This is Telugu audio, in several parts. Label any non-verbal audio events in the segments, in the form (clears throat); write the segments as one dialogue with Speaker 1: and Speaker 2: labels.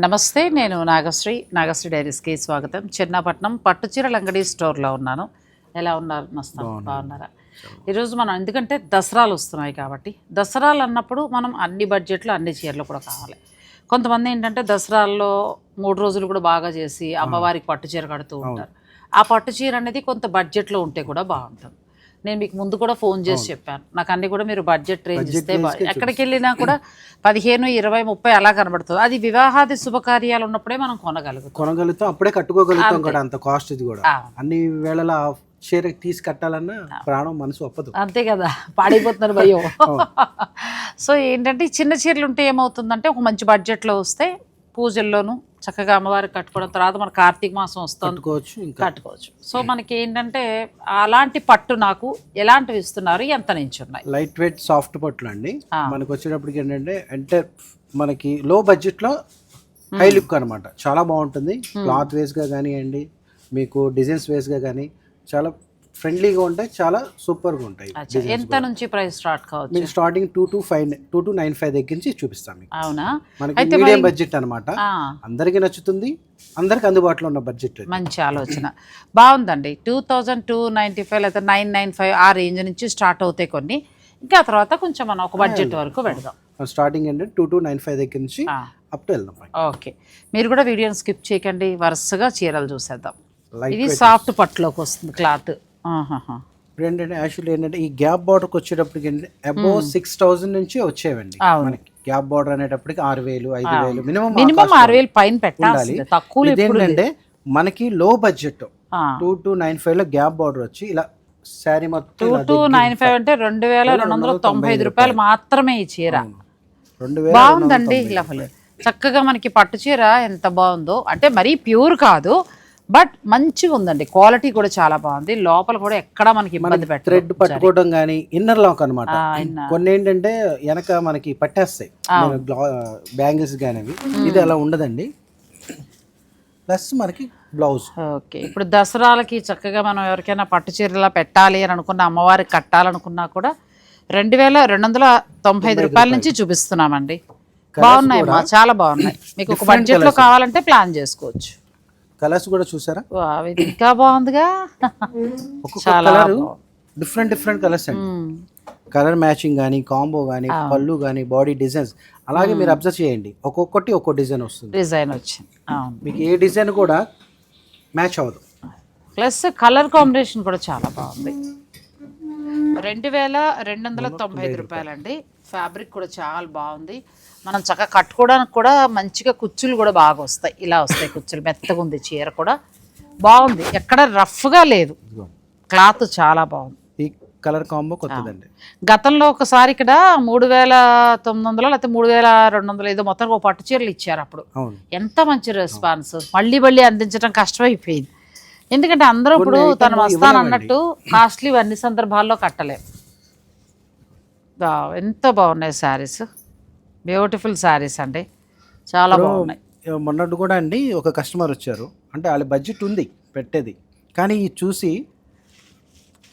Speaker 1: నమస్తే నేను నాగశ్రీ. నాగశ్రీ డైరీస్కి స్వాగతం. చిన్నపట్నం పట్టుచీరల అంగడి స్టోర్లో ఉన్నాను. ఎలా ఉన్నారు? మస్తాన్ బాగున్నారా? ఈరోజు మనం ఎందుకంటే దసరాలు వస్తున్నాయి కాబట్టి దసరాలు అన్నప్పుడు మనం అన్ని బడ్జెట్లు అన్ని చీరలు కూడా కావాలి. కొంతమంది ఏంటంటే దసరాల్లో మూడు రోజులు కూడా బాగా చేసి అమ్మవారికి పట్టు చీర కడుతూ ఉంటారు. ఆ పట్టు చీర అనేది కొంత బడ్జెట్లో ఉంటే కూడా బాగుంటుంది. నేను మీకు ముందు కూడా ఫోన్ చేసి చెప్పాను. నాకు అన్ని కూడా మీరు బడ్జెట్ రేంజ్ ఇస్తే ఎక్కడికి వెళ్ళినా కూడా పదిహేను ఇరవై ముప్పై అలా కనబడుతుంది. అది వివాహాది శుభకార్యాలు ఉన్నప్పుడే మనం కొనగలుగుతాం.
Speaker 2: కొనగలుగుతాం. అప్పుడే కట్టుకోగలుగుతాం కూడా అంత కాస్ట్ ఇది కూడా. అన్ని వేళల షేర్ తీసి కట్టాలన్నా ప్రాణం మనసు ఒప్పదు.
Speaker 1: అంతే కదా. పాడైపోతున్నారు భయం. (laughs) సో ఏంటంటే చిన్న చీరలు ఉంటే ఏమవుతుందంటే ఒక మంచి బడ్జెట్లో వస్తే పూజల్లోనూ చక్కగా అమ్మవారికి కట్టుకోవడం తర్వాత మన కార్తీక మాసం వస్తుంది.
Speaker 2: కట్టుకోవచ్చు ఇంకా.
Speaker 1: కట్టుకోవచ్చు. సో మనకి ఏంటంటే అలాంటి పట్టు నాకు ఎలాంటివి ఇస్తున్నారు ఎంత నుంచి ఉన్నాయి?
Speaker 2: లైట్ వెయిట్ సాఫ్ట్ పట్లు అండి. మనకు వచ్చేటప్పటికి ఏంటంటే అంటే మనకి లో బడ్జెట్లో హై లుక్ అన్నమాట. చాలా బాగుంటుంది. క్లాత్ వేస్గా కానివ్వండి మీకు డిజైన్స్ వేస్గా కానీ చాలా ఫ్రెండ్లీగా ఉంటాయి చాలా సూపర్గా ఉంటాయి
Speaker 1: ఎంత నుంచి ప్రైస్ స్టార్ట్ కావచ్చు?
Speaker 2: మీకు starting two two five two two nine five దగ్గర నుంచి చూపిస్తాం మీకు.
Speaker 1: అవునా?
Speaker 2: మనకి మీడియం బడ్జెట్ అన్నమాట.
Speaker 1: ఆ,
Speaker 2: అందరికీ నచ్చుతుంది అందరికి అందుబాటులో ఉన్న బడ్జెట్
Speaker 1: మంచి ఆలోచన. బాగుందండి. Two thousand two ninety five లేదా నైన్ నైన్ ఫైవ్ ఆ రేంజ్ నుంచి స్టార్ట్ అవుతాయి కొన్ని. ఇంకా తర్వాత కొంచెం మనం ఒక బడ్జెట్ వరకు పెడదాం.
Speaker 2: స్టార్టింగ్ ఏంటంటే టూ టు నైన్ ఫైవ్ దగ్గర నుంచి అప్ టు వెళ్దాం
Speaker 1: ఓకే. మీరు కూడా వీడియోని స్కిప్ చేయకండి వరుసగా చీరలు చూసేద్దాం. ఇది సాఫ్ట్ పట్టులోకి వస్తుంది క్లాత్.
Speaker 2: ఇప్పుడు ఏంటంటే యాక్చువల్లీ ఏంటంటే ఈ గ్యాప్ బార్డర్కి వచ్చేటప్పటికి ఏంటంటే అబౌవ్ సిక్స్ థౌసండ్ నుంచి వచ్చేవండి. మనకి గ్యాప్ బార్డర్ అనేటప్పటికి ఆరు వేలు ఐదు వేలు మినిమం
Speaker 1: మినిమం ఆరు వేలు పైన పెట్టాల్సిందే. తక్కువ
Speaker 2: ఇదేంటంటే మనకి low budget. Two two nine ఫైవ్లో గ్యాప్ బార్డర్ వచ్చి ఇలా శారీ మొత్తం
Speaker 1: టూ టూ నైన్ ఫైవ్ అంటే రెండు వేల రెండు వందల తొంభై ఐదు రూపాయలు మాత్రమే ఈ చీర.
Speaker 2: రెండు వేల
Speaker 1: బాగుందండి లెవెల్ చక్కగా మనకి పట్టు చీర ఎంత బాగుందో. అంటే మరీ ప్యూర్ కాదు. బట్ మంచిగా ఉందండి. క్వాలిటీ కూడా చాలా బాగుంది. లోపల కూడా ఎక్కడ మనకి ఇబ్బంది
Speaker 2: థ్రెడ్
Speaker 1: పెట్టలేదు
Speaker 2: పట్టుకోవడం కానీ ఇన్నర్ లాక్ అనమాట. కొన్ని ఏంటంటే వెనక మనకి పట్టేస్తాయి. బ్యాంగిల్స్ కానీ అవి. ఇది అలా ఉండదండి. ప్లస్ మనకి బ్లౌజ్.
Speaker 1: ఓకే. ఇప్పుడు దసరాలకి చక్కగా మనం ఎవరికైనా పట్టు చీరలా పెట్టాలి అని అనుకున్న అమ్మవారికి కట్టాలనుకున్నా కూడా రెండు వేల రెండు వందల తొంభై ఐదు రూపాయల నుంచి చూపిస్తున్నామండి. బాగున్నాయమ్మా చాలా బాగున్నాయి. మీకు ఒక బడ్జెట్లో కావాలంటే ప్లాన్ చేసుకోవచ్చు.
Speaker 2: కలర్స్ కూడా చూసారా?
Speaker 1: ఇంకా బాగుందిగా.
Speaker 2: ఒక్కొక్క
Speaker 1: చాలా
Speaker 2: కలర్. డిఫరెంట్ డిఫరెంట్ కలర్స్ అండి. కలర్ మ్యాచింగ్ కానీ కాంబో కానీ పళ్ళు కానీ బాడీ డిజైన్స్ అలాగే మీరు అబ్జర్వ్ చేయండి. ఒక్కొక్కటి ఒక్కో డిజైన్ వస్తుంది.
Speaker 1: డిజైన్ వచ్చింది.
Speaker 2: మీకు ఏ డిజైన్ కూడా మ్యాచ్ అవ్వదు.
Speaker 1: ప్లస్ కలర్ కాంబినేషన్ కూడా చాలా బాగుంది. రెండు వేల రెండు వందల తొంభై ఐదు రూపాయలండి. ఫ్యాబ్రిక్ కూడా చాలా బాగుంది. మనం చక్కగా కట్టుకోవడానికి కూడా మంచిగా కుచ్చులు కూడా బాగా వస్తాయి. ఇలా వస్తాయి కుచ్చులు. మెత్తగా ఉంది చీర కూడా. బాగుంది. ఎక్కడ రఫ్గా లేదు. క్లాత్ చాలా బాగుంది.
Speaker 2: ఈ కలర్ కాంబో కొత్తదండి.
Speaker 1: గతంలో ఒకసారి ఇక్కడ మూడు వేల తొమ్మిది వందలు లేకపోతే మూడు వేల రెండు వందలు ఏదో మొత్తం ఒక పట్టు చీరలు ఇచ్చారు అప్పుడు. ఎంత మంచి రెస్పాన్స్. మళ్ళీ మళ్ళీ అందించడం కష్టమైపోయింది. ఎందుకంటే అందరూ ఇప్పుడు తను వస్తాను. అన్నట్టు కాస్ట్లీ అన్ని సందర్భాల్లో కట్టలేం. వావ్, ఎంత బాగున్నాయి శారీస్. బ్యూటిఫుల్ శారీస్ అండి. చాలా బాగున్నాయి.
Speaker 2: మొన్నటి కూడా అండి ఒక కస్టమర్ వచ్చారు. అంటే వాళ్ళ బడ్జెట్ ఉంది పెట్టేది. కానీ ఇది చూసి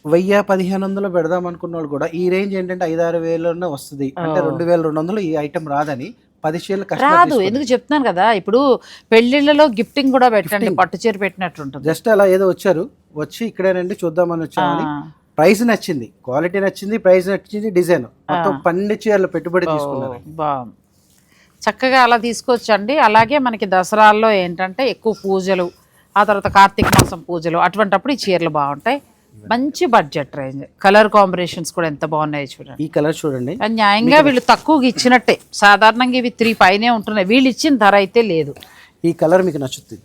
Speaker 2: వెయ్యి పదిహేను వందలు పెడదాం అనుకున్న వాళ్ళు కూడా ఈ రేంజ్ ఏంటంటే ఐదారు వేలలోనే వస్తుంది. అంటే రెండు వేల రెండు వందలు ఈ ఐటమ్ రాదని పది
Speaker 1: రాదు. ఎందుకు చెప్తున్నాను కదా ఇప్పుడు పెళ్ళిళ్ళలో గిఫ్టింగ్ కూడా పెట్టండి. పట్టు చీర పెట్టినట్టు ఉంటుంది
Speaker 2: జస్ట్ అలా ఏదో వచ్చారు. వచ్చి ఇక్కడేనండి చూద్దామని వచ్చామని
Speaker 1: ఆ.
Speaker 2: ప్రైస్ నచ్చింది క్వాలిటీ నచ్చింది ప్రైస్ నచ్చింది డిజైన్. మొత్తం పన్నెండు చీరలు పెట్టుబడి తీసుకున్నారు.
Speaker 1: బాగుంది చక్కగా అలా తీసుకొచ్చండి. అలాగే మనకి దసరాల్లో ఏంటంటే ఎక్కువ పూజలు ఆ తర్వాత కార్తీక మాసం పూజలు అటువంటప్పుడు ఈ చీరలు బాగుంటాయి. మంచి బడ్జెట్ రేంజ్. కలర్ కాంబినేషన్స్ కూడా ఎంత బాగున్నాయి చూడండి.
Speaker 2: ఈ కలర్ చూడండి.
Speaker 1: న్యాయంగా వీళ్ళు తక్కువగా ఇచ్చినట్టే. సాధారణంగా ఇవి త్రీ పైనే ఉంటున్నాయి. వీళ్ళు ఇచ్చిన ధర అయితే లేదు.
Speaker 2: ఈ కలర్ మీకు నచ్చుతుంది.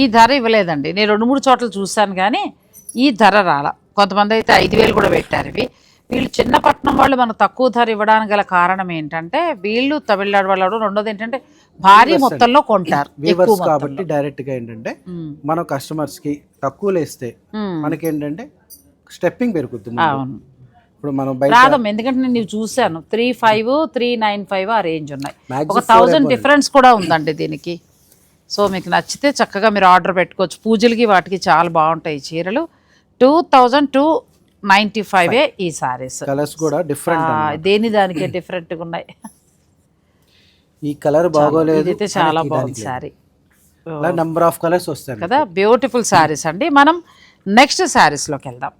Speaker 1: ఈ ధర ఇవ్వలేదండి. నేను రెండు మూడు చోట్ల చూశాను కానీ ఈ ధర రాల. కొంతమంది అయితే ఐదు వేలు కూడా పెట్టారు ఇవి. వీళ్ళు చిన్నపట్నం వాళ్ళు మనకు తక్కువ ధర ఇవ్వడానికి గల కారణం ఏంటంటే వీళ్ళు తమిళనాడు వాళ్ళు రెండోది ఏంటంటే భారీ మొత్తంలో కొంటారు.
Speaker 2: కాబట్టి డైరెక్ట్గా ఏంటంటే మన కస్టమర్స్కి తక్కువలో ఇస్తే మనకి ఏంటంటే స్టెప్పింగ్ పెరుగుతుంది.
Speaker 1: అవును.
Speaker 2: ఇప్పుడు మనం
Speaker 1: రాదమ్మ ఎందుకంటే నేను చూశాను three five three nine five ఆ రేంజ్ ఉన్నాయి. ఒక థౌజండ్ డిఫరెన్స్ కూడా ఉందండి దీనికి. సో మీకు నచ్చితే చక్కగా మీరు ఆర్డర్ పెట్టుకోవచ్చు. పూజలకి వాటికి చాలా బాగుంటాయి చీరలు. Two thousand two ninety five ఈ సారీస్.
Speaker 2: కలర్స్ కూడా డిఫరెంట్
Speaker 1: దేని దానికే డిఫరెంట్గా ఉన్నాయి?
Speaker 2: ఈ కలర్ బాగోలేదు
Speaker 1: చాలా బాగుంది
Speaker 2: అలా నెంబర్ ఆఫ్ కలర్స్ వస్తాయి
Speaker 1: కదా బ్యూటిఫుల్ శారీస్ అండి. మనం నెక్స్ట్ శారీస్లోకి వెళ్దాం.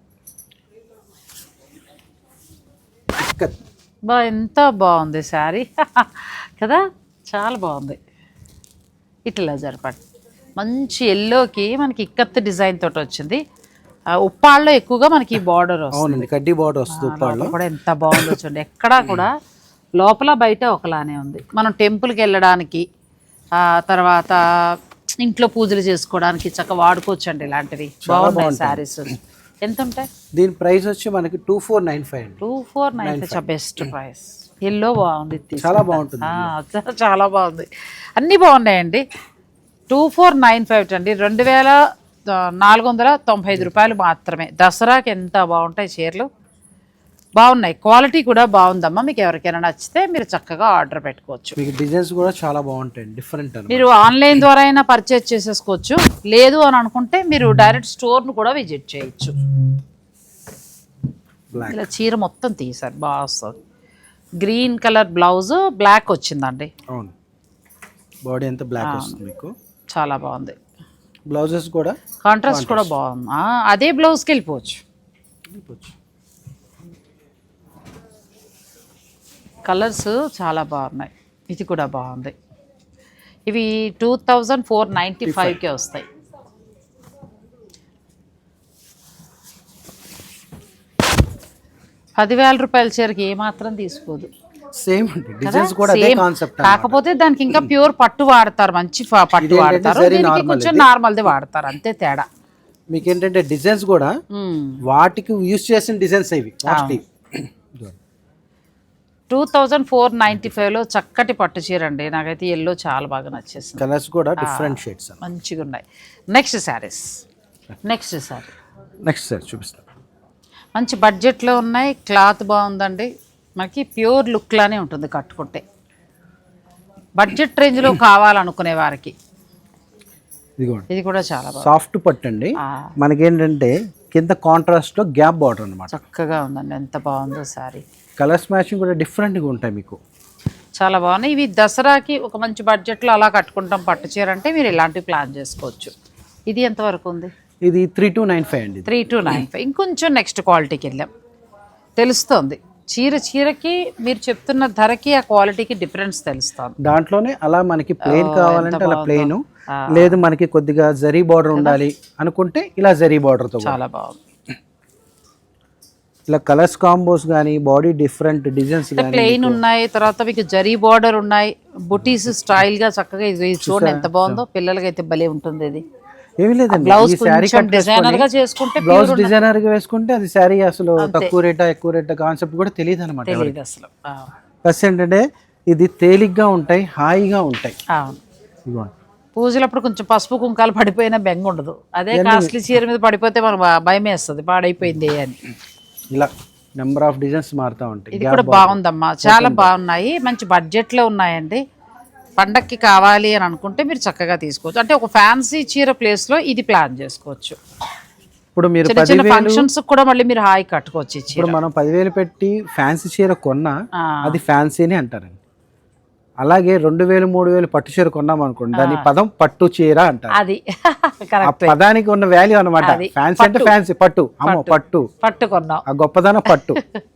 Speaker 2: ఇక్కత్.
Speaker 1: బా ఎంత బాగుంది శారీ (laughs) కదా చాలా బాగుంది. ఇట్లా జరపండి మంచి ఎల్లోకి మనకి ఇక్కత్ డిజైన్ తోటి వచ్చింది. ఉప్పాళ్ళలో ఎక్కువగా మనకి ఈ బార్డర్ వస్తుంది.
Speaker 2: అవునండి కడ్డీ బార్డర్ వస్తుంది ఉప్పాళ్ళు
Speaker 1: లోపల కూడా ఎంత బాగుందో చూడండి. ఎక్కడా కూడా లోపల బయట ఒకలానే ఉంది. మనం టెంపుల్కి వెళ్ళడానికి ఆ తర్వాత ఇంట్లో పూజలు చేసుకోవడానికి చక్కగా వాడుకోవచ్చు అండి ఇలాంటివి బాగున్నాయి శారీస్ ఎంత ఉంటాయి?
Speaker 2: దీని ప్రైస్ వచ్చి మనకి two four nine five
Speaker 1: two four nine five best price. Yellow బాగుంది.
Speaker 2: చాలా బాగుంటుంది.
Speaker 1: చాలా- బాగుంది. అన్నీ బాగున్నాయండి. టూ ఫోర్ నైన్ ఫైవ్ అండి రెండు వేల నాలుగు వందల తొంభై ఐదు రూపాయలు మాత్రమే. దసరాకి ఎంత బాగుంటాయి చీరలు? బాగున్నాయి. క్వాలిటీ కూడా బాగుందమ్మా. మీకు ఎవరికైనా నచ్చితే మీరు చక్కగా ఆర్డర్ పెట్టుకోవచ్చు.
Speaker 2: మీకు డిజైన్స్ కూడా చాలా బాగుంటాయి. డిఫరెంట్
Speaker 1: మీరు ఆన్లైన్ ద్వారా అయినా పర్చేజ్ చేసేసుకోవచ్చు. లేదు అని అనుకుంటే మీరు డైరెక్ట్ స్టోర్ను కూడా విజిట్ చేయొచ్చు. ఇలా చీర మొత్తం తీసారు. బాగా వస్తుంది. గ్రీన్ కలర్ బ్లౌజ్ బ్లాక్ వచ్చిందండి.
Speaker 2: అవును. బాడీ అంతా బ్లాక్ వస్తుంది మీకు.
Speaker 1: చాలా బాగుంది.
Speaker 2: బ్లౌజెస్ కూడా
Speaker 1: కాంట్రాస్ట్ కూడా బాగుంది. అదే బ్లౌజ్కి వెళ్ళిపోవచ్చు. కలర్స్ చాలా బాగున్నాయి. ఇది కూడా బాగుంది. ఇవి టూ థౌజండ్ ఫోర్ నైంటీ ఫైవ్కే వస్తాయి. పదివేల రూపాయల చీరకి ఏమాత్రం తీసుకోదు.
Speaker 2: సేమ్ డిజైన్స్ కూడా అదే. కాన్సెప్ట్
Speaker 1: కాకపోతే దానికి ఇంకా ప్యూర్ పట్టు వాడతారు మంచి పట్టు వాడతారు. దీనికి కొంచెం నార్మల్ది వాడతారు అంతే తేడా.
Speaker 2: మీకు ఏంటంటే డిజైన్స్ కూడా వాటికి యూజ్ చేసిన డిజైన్స్ ఇవి
Speaker 1: టూ థౌజండ్ ఫోర్ నైంటీ ఫైవ్లో చక్కటి పట్టు చీర అండి నాకైతే ఎల్లో చాలా బాగా నచ్చేసింది.
Speaker 2: కలర్స్ కూడా డిఫరెంట్ షేడ్స్
Speaker 1: మంచిగా ఉన్నాయి next sarees next saree
Speaker 2: next sir చూపిస్తాను.
Speaker 1: మంచి బడ్జెట్లో ఉన్నాయి క్లాత్ బాగుందండి. మనకి ప్యూర్ లుక్లానే ఉంటుంది కట్టుకుంటే. బడ్జెట్ రేంజ్లో కావాలనుకునే వారికి. ఇది కూడా చాలా
Speaker 2: సాఫ్ట్ పట్టు అండి మనకేంటంటే కింద కాంట్రాస్ట్లో గ్యాప్ బార్డర్ అనమాట
Speaker 1: చక్కగా ఉందండి. ఎంత బాగుందో శారీ
Speaker 2: కలర్స్ మ్యాచింగ్ కూడా డిఫరెంట్గా ఉంటాయి మీకు.
Speaker 1: చాలా బాగున్నాయి. ఇవి దసరాకి ఒక మంచి బడ్జెట్లో అలా కట్టుకుంటాం పట్టు చీర అంటే మీరు ఇలాంటివి ప్లాన్ చేసుకోవచ్చు. ఇది ఎంతవరకు ఉంది?
Speaker 2: ఇది త్రీ టూ నైన్ ఫైవ్ అండి.
Speaker 1: Three two nine five. ఇంకొంచెం నెక్స్ట్ క్వాలిటీకి వెళ్ళాం. తెలుస్తోంది. చీర చీరకి మీరు చెప్తున్న ధరకి ఆ క్వాలిటీకి డిఫరెన్స్ తెలుస్తుంది.
Speaker 2: దాంట్లోనే అలా మనకి ప్లెయిన్ కావాలంటే అలా ప్లెయిన్. లేదు మనకి కొద్దిగా జరీ బార్డర్ ఉండాలి అనుకుంటే ఇలా జరీ బార్డర్తో
Speaker 1: చాలా బాగుంది.
Speaker 2: ఇలా కలర్స్ కాంబోస్ కానీ బాడీ డిఫరెంట్ డిజైన్స్
Speaker 1: ప్లెయిన్ ఉన్నాయి తర్వాత మీకు జరీ బార్డర్ ఉన్నాయి బుటీస్ స్టైల్గా చక్కగా ఇది చూడండి ఎంత బాగుందో. పిల్లలకి అయితే భలే ఉంటుంది ఇది.
Speaker 2: ఏమీ లేదండి.
Speaker 1: బ్లౌజ్ డిజైనర్గా చేసుకుంటే
Speaker 2: బ్లౌజ్ డిజైనర్గా వేసుకుంటే అది శారీ అసలు తక్కువ రేటా ఎక్కువ రేటా కాన్సెప్ట్ కూడా తెలియదు అనమాట
Speaker 1: తెలియదు అసలు.
Speaker 2: ప్లస్ ఏంటంటే ఇది తేలిగ్గా ఉంటాయి హాయిగా ఉంటాయి.
Speaker 1: పూజలప్పుడు కొంచెం పసుపు కుంకాలు పడిపోయినా బెంగ ఉండదు. అదే కాస్ట్లీ చీర మీద పడిపోతే మనం భయం వేస్తుంది పాడైపోయింది అని.
Speaker 2: ఇలా నెంబర్ ఆఫ్ డిజైన్స్ మారుతూ ఉంటాయి.
Speaker 1: ఇది కూడా బాగుందమ్మా. చాలా బాగున్నాయి. మంచి బడ్జెట్లో ఉన్నాయండి. పండక్కి కావాలి అని అనుకుంటే మీరు చక్కగా తీసుకోవచ్చు. అంటే ఒక ఫ్యాన్సీ చీర ప్లేస్లో ఇది ప్లాన్ చేసుకోవచ్చు.
Speaker 2: ఇప్పుడు మీరు
Speaker 1: ఫంక్షన్స్ కూడా మళ్ళీ మీరు హాయి కట్టుకోవచ్చు
Speaker 2: ఇప్పుడు మనం పదివేలు పెట్టి ఫ్యాన్సీ చీర కొన్నా అది ఫ్యాన్సీని అంటారండి. అలాగే రెండు వేలు మూడు వేలు పట్టు చీర కొన్నాం అనుకోండి దాని పదం పట్టు చీర అంటారు.
Speaker 1: అది. (laughs)
Speaker 2: పదానికి ఉన్న వాల్యూ అన్నమాట.
Speaker 1: అది.
Speaker 2: ఫ్యాన్సీ అంటే ఫ్యాన్సీ పట్టు. అమ్మో పట్టు.
Speaker 1: పట్టుకున్నాం
Speaker 2: ఆ గొప్పదనం పట్టు. (laughs)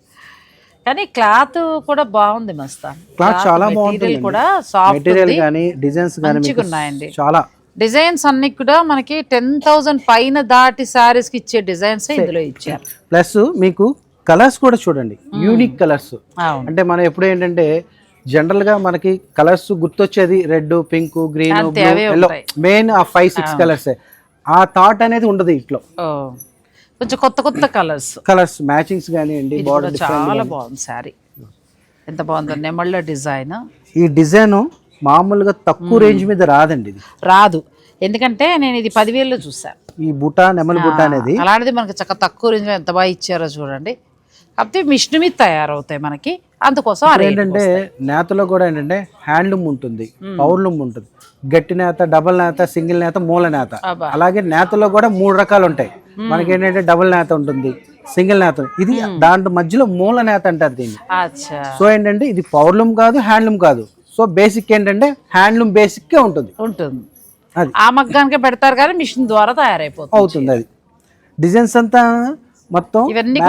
Speaker 1: కానీ క్లాత్ కూడా బాగుంది మస్తా.
Speaker 2: క్లాత్ చాలా బాగుంటుంది
Speaker 1: కూడా సాఫ్ట్
Speaker 2: మెటీరియల్ కానీ డిజైన్స్ కానీ
Speaker 1: ఉన్నాయండి.
Speaker 2: చాలా.
Speaker 1: డిజైన్స్ అన్ని కూడా మనకి టెన్ థౌసండ్ పైన దాటి sarees కి ఇచ్చే డిజైన్స్ ఇందులో ఇచ్చారు.
Speaker 2: ప్లస్ మీకు కలర్స్ కూడా చూడండి. Unique colours. అంటే మనం ఎప్పుడు ఏంటంటే జనరల్గా మనకి కలర్స్ గుర్తొచ్చేది red pink green yellow. Main ఆ ఫైవ్ సిక్స్ కలర్స్ ఆ థాట్ అనేది ఉండదు ఇట్లో.
Speaker 1: కొంచెం కొత్త కొత్త కలర్స్.
Speaker 2: కలర్స్ మ్యాచింగ్స్ బార్డర్
Speaker 1: కూడా చాలా బాగుంది శారీ. ఎంత బాగుందో నెమళ్ళ డిజైన్.
Speaker 2: ఈ డిజైన్ మామూలుగా తక్కువ రేంజ్ మీద రాదండి ఇది.
Speaker 1: రాదు. ఎందుకంటే నేను ఇది పదివేల్లో చూసాను
Speaker 2: ఈ బుటా నెమలి బుట్ట అనేది.
Speaker 1: అలాంటిది మనకి చక్క తక్కువ రేంజ్ ఎంత బాగా ఇచ్చారో చూడండి. కాకపోతే మిషన్ మీద తయారవుతాయి మనకి. అందుకోసం
Speaker 2: ఏంటంటే నేతలో కూడా ఏంటంటే హ్యాండ్లూమ్ ఉంటుంది పౌర్లూమ్ ఉంటుంది. గట్టి నేత డబల్ నేత సింగిల్ నేత మూల నేత. అలాగే నేతలో కూడా మూడు రకాలు ఉంటాయి మనకి ఏంటంటే డబుల్ నేత ఉంటుంది సింగిల్ నేత ఇది దాంట్లో మధ్యలో మూల నేత అంటారు దీన్ని. సో ఏంటంటే ఇది పౌర్లూమ్ కాదు హ్యాండ్లూమ్ కాదు. సో బేసిక్ ఏంటంటే హ్యాండ్లూమ్ బేసిక్కే ఉంటుంది.
Speaker 1: ఉంటుంది.
Speaker 2: అది.
Speaker 1: ఆ మగ్గానికే పెడతారు కానీ మిషన్ ద్వారా తయారైపోతుంది.
Speaker 2: అవుతుంది అది. డిజైన్స్ అంతా మొత్తం
Speaker 1: ఇవన్నీ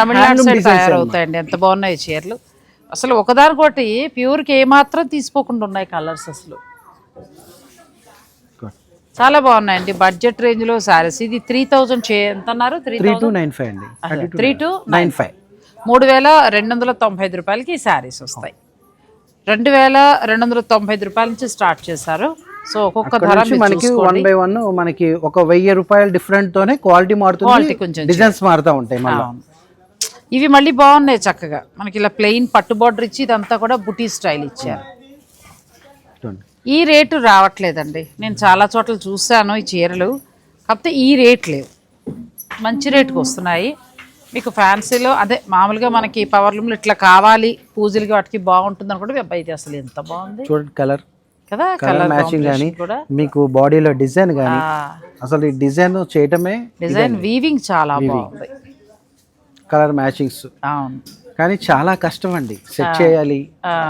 Speaker 1: తమిళనాడు. తయారవుతాయండి. ఎంత బాగున్నాయి చీరలు. అసలు ఒకదానికొకటి ప్యూర్కి ఏమాత్రం తీసుకోకుండా ఉన్నాయి కలర్స్ అసలు. చాలా బాగున్నాయండి. బడ్జెట్ రేంజ్లో సారీస్ ఇది త్రీ థౌజండ్ చే ఎంత అన్నారు త్రీ
Speaker 2: టూ నైన్ ఫైవ్ అండి.
Speaker 1: Three two
Speaker 2: nine five.
Speaker 1: మూడు వేల రెండు వందల తొంభై ఐదు రూపాయలకి ఈ శారీస్ వస్తాయి. రెండు వేల రెండు వందల తొంభై ఐదు రూపాయల నుంచి స్టార్ట్ చేశారు. సో ఒక్కొక్క ధర
Speaker 2: మనకి వన్. బై వన్ మనకి ఒక వెయ్యి రూపాయల డిఫరెంట్ తోనే క్వాలిటీ మారుతుంది
Speaker 1: కొంచెం
Speaker 2: డిజైన్స్ మారుతూ ఉంటాయి.
Speaker 1: ఇవి మళ్ళీ బాగున్నాయి చక్కగా. మనకి ఇలా ప్లెయిన్ పట్టు బార్డర్ ఇచ్చి ఇదంతా కూడా బుటీ స్టైల్ ఇచ్చారు. ఈ రేటు రావట్లేదండి. నేను చాలా చోట్ల చూశాను ఈ చీరలు. కాకపోతే ఈ రేట్ లేవు. మంచి రేటుకి వస్తున్నాయి. మీకు ఫ్యాన్సీలో అదే మామూలుగా మనకి పవర్ లూమ్లు ఇట్లా కావాలి పూజలకి వాటికి బాగుంటుంది అనుకుంటే అబ్బాయి ఇది అసలు ఎంత బాగుంది.
Speaker 2: చూడండి కలర్.
Speaker 1: కదా
Speaker 2: కలర్ మ్యాచింగ్ కానీ మీకు బాడీలో డిజైన్ కానీ అసలు ఈ డిజైన్ చేయటమే
Speaker 1: డిజైన్ వీవింగ్ చాలా బాగుంది.
Speaker 2: Colour matchings.
Speaker 1: అవును.
Speaker 2: కానీ చాలా కష్టం అండి సెట్ చేయాలి.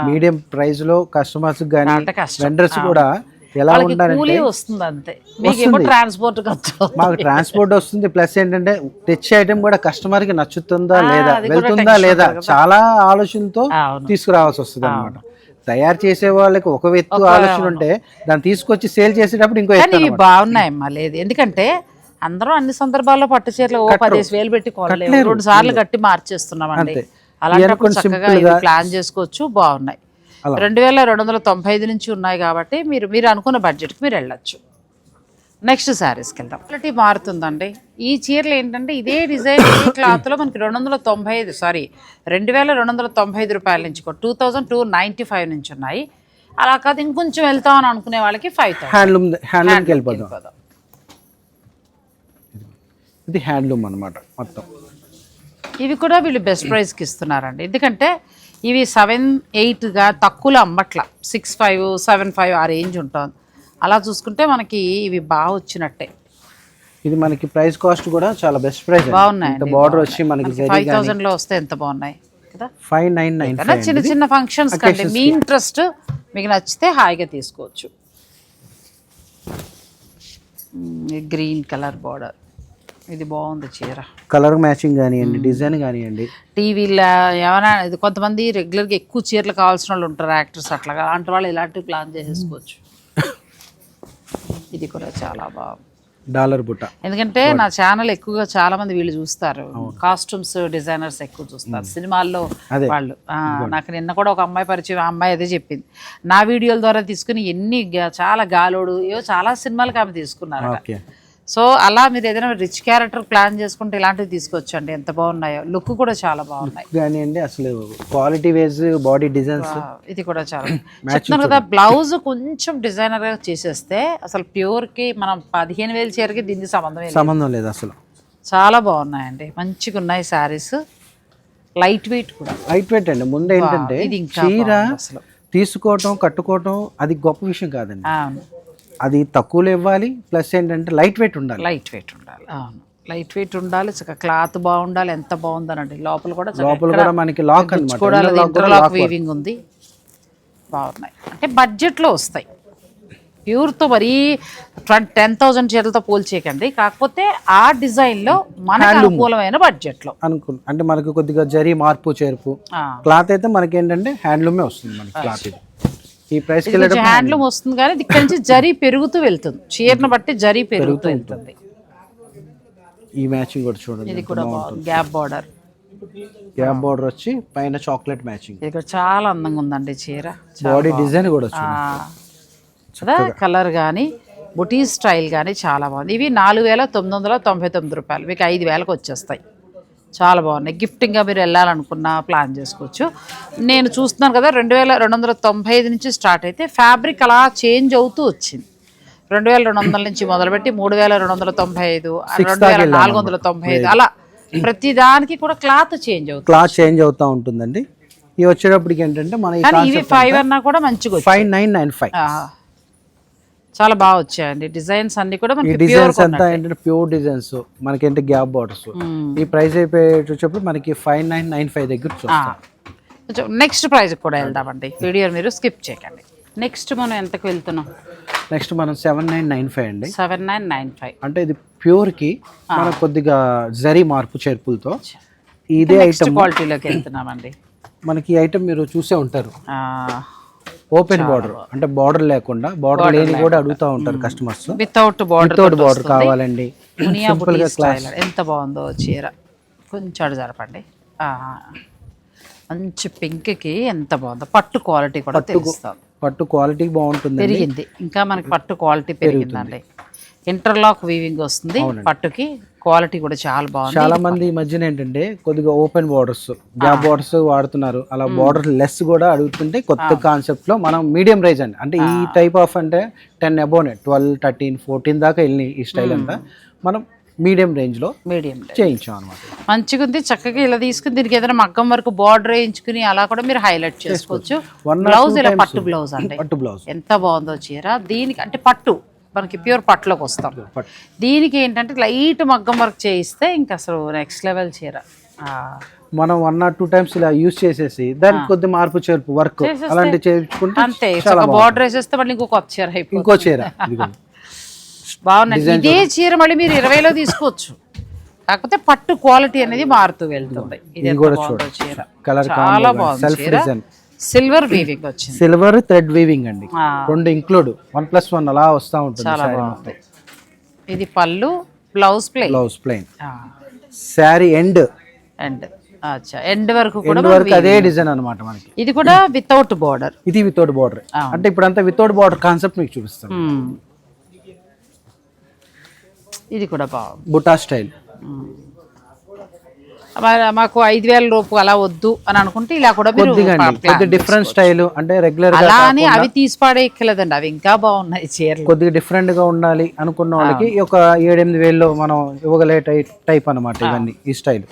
Speaker 2: మీడియం ప్రైస్లో కస్టమర్స్ కానీ. వెండర్స్ కూడా ఎలా ఉండాలంటే
Speaker 1: వస్తుంది అంతే మీకు ఏమో ట్రాన్స్పోర్ట్
Speaker 2: మాకు ట్రాన్స్పోర్ట్ వస్తుంది. ప్లస్ ఏంటంటే తెచ్చే ఐటమ్ కూడా కస్టమర్కి నచ్చుతుందా లేదా వెళ్తుందా లేదా చాలా ఆలోచనతో తీసుకురావాల్సి వస్తుంది అనమాట తయారు చేసే వాళ్ళకి ఒక వ్యక్తి ఆలోచన ఉంటే దాన్ని తీసుకొచ్చి సేల్ చేసేటప్పుడు ఇంకో
Speaker 1: కానీ ఇవి బాగున్నాయి అమ్మా లేదు. ఎందుకంటే అందరూ అన్ని సందర్భాల్లో పట్టు చీరలు ఓ పదిహేను వేలు పెట్టి కొనలేము. రెండు సార్లు కట్టి మార్చేస్తున్నామండి.
Speaker 2: అంతే.
Speaker 1: అలాంటప్పుడు చక్కగా ఇవి ప్లాన్ చేసుకోవచ్చు బాగున్నాయి. రెండు వేల రెండు వందల తొంభై ఐదు నుంచి ఉన్నాయి కాబట్టి మీరు మీరు అనుకున్న బడ్జెట్కి మీరు వెళ్ళొచ్చు. నెక్స్ట్ శారీస్కి వెళ్దాం. క్వాలిటీ మారుతుందండి. ఈ చీరలు ఏంటంటే ఇదే డిజైన్ ఇదే (coughs) క్లాత్లో మనకి రెండు వందల తొంభై ఐదు సారీ రెండు వేల రెండు వందల తొంభై ఐదు రూపాయల నుంచి two thousand two ninety five నుంచి ఉన్నాయి. అలా కాదు ఇంకొంచెం వెళ్తాం అని అనుకునే వాళ్ళకి ఫైవ్ థౌసండ్
Speaker 2: హ్యాండ్లూమ్ హ్యాండ్లూమ్కి వెళ్ళిపోదాం. ఇది హ్యాండ్లూమ్ అన్నమాట మొత్తం.
Speaker 1: ఇవి కూడా వీళ్ళు బెస్ట్ ప్రైస్కి ఇస్తున్నారండి. ఎందుకంటే ఇవి సెవెన్ ఎయిట్గా తక్కువలో అమ్మట్ల. సిక్స్ ఫైవ్ సెవెన్ ఫైవ్ ఆ రేంజ్ ఉంటుంది. అలా చూసుకుంటే మనకి ఇవి బాగా వచ్చినట్టే.
Speaker 2: ఇది మనకి ప్రైస్ కాస్ట్ కూడా చాలా బెస్ట్ ప్రైస్
Speaker 1: బాగున్నాయండి.
Speaker 2: బార్డర్ వచ్చి మనకి
Speaker 1: ఫైవ్ థౌజండ్లో వస్తే ఎంత బాగున్నాయి కదా?
Speaker 2: ఫైవ్ నైన్ నైన్
Speaker 1: చిన్న చిన్న ఫంక్షన్స్ కండి. మీ ఇంట్రెస్ట్ మీకు నచ్చితే హాయిగా తీసుకోవచ్చు. గ్రీన్ కలర్ బార్డర్ ఇది బాగుంది చీర.
Speaker 2: కలర్ మ్యాచింగ్ కానివ్వండి డిజైన్ కానివ్వండి.
Speaker 1: టీవీలో ఏమైనా ఇది కొంతమంది రెగ్యులర్గా ఎక్కువ చీరలు కావాల్సిన వాళ్ళు ఉంటారు యాక్టర్స్ అట్లాగా. అలాంటి వాళ్ళు ఇలాంటివి ప్లాన్ చేసేసుకోవచ్చు. ఇది కూడా చాలా బాగుంది.
Speaker 2: డాలర్ బుట్ట.
Speaker 1: ఎందుకంటే నా ఛానల్ ఎక్కువగా చాలా మంది వీళ్ళు చూస్తారు. కాస్ట్యూమ్స్ డిజైనర్స్ ఎక్కువ చూస్తారు. సినిమాల్లో. వాళ్ళు. నాకు నిన్న కూడా ఒక అమ్మాయి పరిచయం అమ్మాయి అదే చెప్పింది. నా వీడియోల ద్వారా తీసుకుని ఎన్ని చాలా గాలోడు ఏవో చాలా సినిమాలకు ఆమె తీసుకున్నారు సో అలా మీరు ఏదైనా రిచ్ క్యారెక్టర్ ప్లాన్ చేసుకుంటే ఇలాంటివి తీసుకొచ్చండి. ఎంత బాగున్నాయో. లుక్ కూడా చాలా బాగున్నాయి.
Speaker 2: కానివ్వండి అసలు క్వాలిటీ వేస్ బాడీ డిజైన్స్
Speaker 1: ఇది కూడా చాలా (clears throat) చెప్తున్నాను కదా బ్లౌజ్ కొంచెం డిజైనర్గా చేసేస్తే అసలు ప్యూర్కి మనం పదిహేను వేలు చీరకి దీనికి సంబంధం లేదు.
Speaker 2: సంబంధం లేదు అసలు.
Speaker 1: చాలా బాగున్నాయండి. మంచిగా ఉన్నాయి శారీస్ లైట్ వెయిట్ కూడా.
Speaker 2: లైట్ వెయిట్ అండి. ముందు ఏంటంటే చీర తీసుకోవటం కట్టుకోవటం అది గొప్ప విషయం కాదండి. అది తక్కువలో ఇవ్వాలి ప్లస్ ఏంటంటే లైట్ వెయిట్ ఉండాలి.
Speaker 1: లైట్ వెయిట్ ఉండాలి. అవును. లైట్ వెయిట్ ఉండాలి చక్కగా క్లాత్ బాగుండాలి ఎంత బాగుందనండి. లోపల కూడా
Speaker 2: లోపల కూడా మనకి లాక్
Speaker 1: ఇంటర్లాక్ వీవింగ్ ఉంది. బాగున్నాయి. అంటే బడ్జెట్లో వస్తాయి. ప్యూర్తో మరీ ట్వంటీ టెన్ థౌజండ్ చీరలతో పోల్చేయకండి కాకపోతే ఆ డిజైన్లో మనకు అనుకూలమైన బడ్జెట్లో
Speaker 2: అనుకు అంటే మనకి కొద్దిగా జరి మార్పు చేర్పు. క్లాత్ అయితే మనకి ఏంటంటే హ్యాండ్లూమే వస్తుంది మనకి క్లాత్ ఇది. ఈ
Speaker 1: కొంచెం హ్యాండ్లూమ్ వస్తుంది కానీ ఇక్కడి నుంచి జరీ పెరుగుతూ వెళ్తుంది. చీరను బట్టి జరీ పెరుగుతూ వెళ్తుంది.
Speaker 2: ఈ మ్యాచింగ్ కూడా చూడండి
Speaker 1: ఇది కూడా గ్యాప్ బార్డర్.
Speaker 2: గ్యాప్ బార్డర్ వచ్చి పైన చాక్లెట్ మ్యాచింగ్.
Speaker 1: ఇది కూడా చాలా అందంగా ఉందండి చీర.
Speaker 2: బాడీ డిజైన్ కూడా
Speaker 1: కదా కలర్ కానీ బుటీ స్టైల్ కానీ చాలా బాగుంది. ఇవి నాలుగు వేల తొమ్మిది వందల తొంభై తొమ్మిది రూపాయలు. మీకు ఐదు వేలకు వచ్చేస్తాయి. చాలా బాగున్నాయి. గిఫ్టింగ్గా మీరు వెళ్ళాలనుకున్నా ప్లాన్ చేసుకోవచ్చు. నేను చూస్తున్నాను కదా రెండు వేల రెండు వందల తొంభై ఐదు నుంచి స్టార్ట్ అయితే ఫ్యాబ్రిక్ అలా చేంజ్ అవుతూ వచ్చింది. రెండు వేల రెండు వందల నుంచి మొదలుపెట్టి మూడు వేల రెండు వందల తొంభై ఐదు రెండు వేల నాలుగు వందల తొంభై ఐదు అలా ప్రతి దానికి కూడా క్లాత్ చేంజ్ అవుతుంది.
Speaker 2: క్లాత్ చేంజ్ అవుతూ ఉంటుందండి. ఇవి వచ్చేటప్పటికి ఏంటంటే మన
Speaker 1: ఇవి ఫైవ్ అన్నా కూడా మంచిగా.
Speaker 2: Five nine nine five.
Speaker 1: చాలా బాగా వచ్చాయండి. డిజైన్స్ అన్ని కూడా
Speaker 2: ఈ
Speaker 1: మనకి ప్యూర్
Speaker 2: డిజైన్స్ అంతా ఏంటంటే ప్యూర్ డిజైన్స్ మనకి ఏంటి గ్యాప్ బార్డర్స్ ఈ ప్రైస్ అయిపోయేటప్పుడు మనకి ఫైవ్ నైన్ నైన్ ఫైవ్ దగ్గర
Speaker 1: నెక్స్ట్ ప్రైజ్ కూడా వెళ్దామండి. వీడియో మీరు స్కిప్ చేయకండి. నెక్స్ట్ మనం ఎంతకు వెళ్తున్నాం?
Speaker 2: నెక్స్ట్ మనం సెవెన్ నైన్ నైన్ ఫైవ్ అండి.
Speaker 1: సెవెన్ నైన్ నైన్ ఫైవ్
Speaker 2: అంటే ఇది ప్యూర్కి మన కొద్దిగా జరీ మార్పు చేర్పులతో ఇదే ఐటమ్
Speaker 1: క్వాలిటీలోకి వెళ్తున్నామండి.
Speaker 2: మనకి ఐటమ్ మీరు చూసే ఉంటారు. Open border. అంటే బార్డర్ లేకుండా బార్డర్ లేని కూడా అడుగుతూ ఉంటారు customers
Speaker 1: without border
Speaker 2: without border కావాలండి. సింపుల్గా క్లాస్
Speaker 1: ఎంత బాగుందో చీర. కొంచెం అడు జరపండి. మంచి పింక్కి ఎంత బాగుందో. పట్టు క్వాలిటీ కూడా తెలుస్తుంది
Speaker 2: పట్టు క్వాలిటీ బాగుంటుంది
Speaker 1: పెరిగింది. ఇంకా మనకి పట్టు క్వాలిటీ పెరిగిందండి. ఇంటర్లాక్ వీవింగ్ వస్తుంది పట్టుకి. క్వాలిటీ కూడా చాలా బాగుంది.
Speaker 2: చాలా మంది ఈ మధ్యన ఏంటంటే కొద్దిగా ఓపెన్ బార్డర్స్ గ్యాప్ బార్డర్స్ వాడుతున్నారు. అలా బార్డర్ లెస్ కూడా అడుగుతుంటే కొత్త కాన్సెప్ట్లో మనం మీడియం రేంజ్ అండి. అంటే ఈ టైప్ ఆఫ్ అంటే టెన్ అబోనే ట్వెల్వ్ థర్టీన్ ఫోర్టీన్ దాకా వెళ్ళి ఈ స్టైల్ అంతా. మనం మీడియం రేంజ్లో
Speaker 1: మీడియం
Speaker 2: చేయించాం అనమాట
Speaker 1: మంచిగా ఉంది చక్కగా ఇలా తీసుకుని దీనికి ఏదైనా మగ్గం వరకు బార్డర్ వేయించుకుని అలా కూడా మీరు హైలైట్ చేసుకోవచ్చు. బ్లౌజ్ ఇలా పట్టు బ్లౌజ్ అండి.
Speaker 2: పట్టు బ్లౌజ్
Speaker 1: ఎంత బాగుందో చీర. దీనికి అంటే పట్టు. మనకి ప్యూర్ పట్టులోకి వస్తాం. దీనికి ఏంటంటే లైట్ మగ్గం వర్క్ చేయిస్తే ఇంకా అసలు నెక్స్ట్ లెవెల్ చీర.
Speaker 2: మనం వన్ ఆర్ టూ టైమ్స్ ఇలా యూజ్ చేసేసి దానికి కొద్ది మార్పు చేర్పు వర్క్ అలాంటి
Speaker 1: అంతే. బార్డర్ వేసేస్తే మళ్ళీ ఇంకో కొత్త చీర
Speaker 2: ఇంకో చీర.
Speaker 1: బాగుంది ఇదే చీర మళ్ళీ మీరు ఇరవైలో తీసుకోవచ్చు. కాకపోతే పట్టు క్వాలిటీ అనేది మారుతూ వెళ్తుంది. ఇది
Speaker 2: కూడా
Speaker 1: చీర. చాలా బాగుంది సిల్వర్ వీవింగ్ వచ్చింది.
Speaker 2: సిల్వర్ థ్రెడ్ వీవింగ్ అండి. రెండు ఇంక్లూడ్ వన్ ప్లస్ వన్ అలా వస్తూ ఉంటుంది
Speaker 1: ఇది పళ్ళు blouse play
Speaker 2: blouse plain saree end
Speaker 1: and అచ్చా. ఎండ్ వరకు కూడా
Speaker 2: ఎండ్ వరకు అదే డిజైన్ అన్నమాట మనకి.
Speaker 1: ఇది కూడా వితౌట్ బార్డర్
Speaker 2: ఇది వితౌట్ బార్డర్ అంటే ఇప్పుడు అంతా వితౌట్ బార్డర్ కాన్సెప్ట్ మీకు చూపిస్తాను.
Speaker 1: ఇది కూడా బాగుంది.
Speaker 2: బుటా స్టైల్.
Speaker 1: మరి మాకు ఐదు వేల రూపు అలా వద్దు అని అనుకుంటే ఇలా కూడా మీరు
Speaker 2: డిఫరెంట్ స్టైల్ అంటే రెగ్యులర్
Speaker 1: అలా అని అవి తీసి పాడేయక్కలేదండి అవి ఇంకా బాగున్నాయి చీరలు.
Speaker 2: కొద్దిగా డిఫరెంట్గా ఉండాలి అనుకున్న వాళ్ళకి ఒక ఏడెనిమిది వేల్లో మనం ఇవ్వగలే టైప్ టైప్ అనమాట ఇవన్నీ ఈ స్టైల్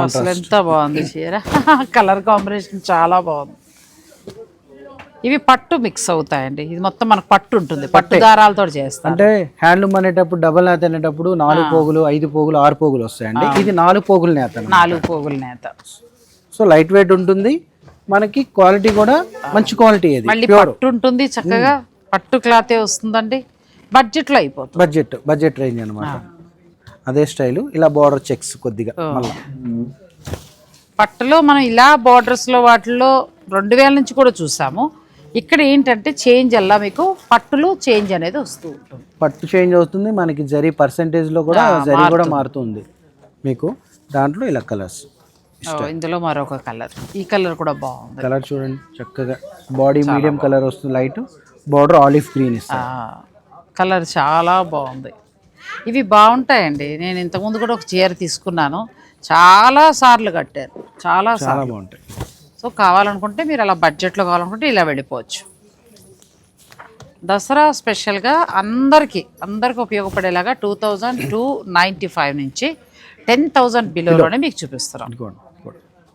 Speaker 1: అసలు ఎంత బాగుంది చీర. (laughs) కలర్ కాంబినేషన్ చాలా బాగుంది. ఇవి పట్టు మిక్స్ అవుతాయండి. ఇది మొత్తం మనకు పట్టు ఉంటుంది. పట్టు. దారాలతో చేస్తాం
Speaker 2: అంటే హ్యాండ్లూమ్ అనేటప్పుడు డబల్ నేత అనేటప్పుడు నాలుగు పోగులు ఐదు పోగులు ఆరు పోగులు వస్తాయండి. ఇది నాలుగు పోగులు నేత.
Speaker 1: నాలుగు పోగుల నేత.
Speaker 2: సో లైట్ వెయిట్ ఉంటుంది. మనకి క్వాలిటీ కూడా మంచి క్వాలిటీ
Speaker 1: మళ్ళీ పట్టు ఉంటుంది చక్కగా. పట్టు క్లాతే వస్తుందండి. బడ్జెట్లో అయిపోతుంది.
Speaker 2: బడ్జెట్ బడ్జెట్ రేంజ్ అనమాట అదే స్టైల్. ఇలా బార్డర్ చెక్స్ కొద్దిగా మళ్ళీ.
Speaker 1: పట్టులో మనం ఇలా బార్డర్స్లో వాటిల్లో రెండు వేల నుంచి కూడా చూసాము. ఇక్కడ ఏంటంటే చేంజ్ అలా మీకు పట్టులో చేంజ్ అనేది వస్తూ ఉంటుంది.
Speaker 2: పట్టు చేంజ్ అవుతుంది మనకి జరీ పర్సంటేజ్లో కూడా జరీ కూడా మారుతుంది. మీకు దాంట్లో ఇలా కలర్స్
Speaker 1: ఇందులో మరొక కలర్ ఈ కలర్ కూడా బాగుంది.
Speaker 2: కలర్ చూడండి చక్కగా బాడీ మీడియం కలర్ వస్తుంది light border olive green
Speaker 1: colour చాలా బాగుంది. ఇవి బాగుంటాయండి. నేను ఇంతకుముందు కూడా ఒక చీర తీసుకున్నాను. చాలా సార్లు కట్టాను చాలా
Speaker 2: చాలా
Speaker 1: సార్లు.
Speaker 2: బాగుంటాయి.
Speaker 1: సో కావాలనుకుంటే మీరు అలా బడ్జెట్లో కావాలనుకుంటే ఇలా వెళ్ళిపోవచ్చు. దసరా స్పెషల్గా అందరికీ అందరికీ ఉపయోగపడేలాగా two thousand two ninety five నుంచి టెన్ థౌజండ్ బిలోలోనే మీకు చూపిస్తున్నాం.
Speaker 2: ఇదిగోండి.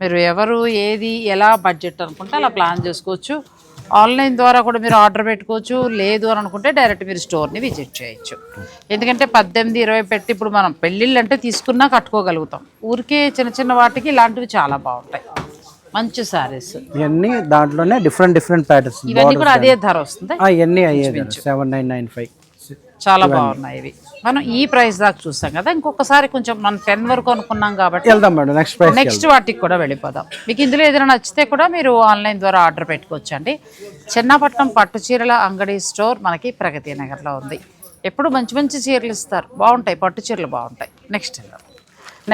Speaker 1: మీరు ఎవరు ఏది ఎలా బడ్జెట్ అనుకుంటే అలా ప్లాన్ చేసుకోవచ్చు. ఆన్లైన్ ద్వారా కూడా మీరు ఆర్డర్ పెట్టుకోవచ్చు. లేదు అని అనుకుంటే డైరెక్ట్ మీరు స్టోర్ని విజిట్ చేయొచ్చు. ఎందుకంటే పద్దెనిమిది ఇరవై పెట్టి ఇప్పుడు మనం పెళ్ళిళ్ళు అంటే తీసుకున్నా కట్టుకోగలుగుతాం. ఊరికే చిన్న చిన్న వాటికి ఇలాంటివి చాలా బాగుంటాయి. మంచి శారీస్
Speaker 2: ఇవన్నీ దాంట్లోనే డిఫరెంట్ డిఫరెంట్ ప్యాటర్న్స్
Speaker 1: ఇవన్నీ కూడా అదే ధర వస్తుంది?
Speaker 2: ఇవన్నీ అయ్యేది సెవెన్ నైన్ నైన్ ఫైవ్
Speaker 1: చాలా బాగున్నాయి ఇవి. మనం ఈ ప్రైస్ దాకా చూస్తాం కదా ఇంకొకసారి కొంచెం మనం టెన్ వరకు అనుకున్నాం కాబట్టి
Speaker 2: వెళ్దాం మేడం నెక్స్ట్ ప్రైస్
Speaker 1: నెక్స్ట్ వాటికి కూడా వెళ్ళిపోదాం. మీకు ఇందులో ఏదైనా నచ్చితే కూడా మీరు ఆన్లైన్ ద్వారా ఆర్డర్ పెట్టుకోవచ్చు అండి చెన్నాపట్నం పట్టు చీరల అంగడి స్టోర్ మనకి ప్రగతి నగర్లో ఉంది. ఎప్పుడు మంచి మంచి చీరలు ఇస్తారు. బాగుంటాయి పట్టు చీరలు బాగుంటాయి. నెక్స్ట్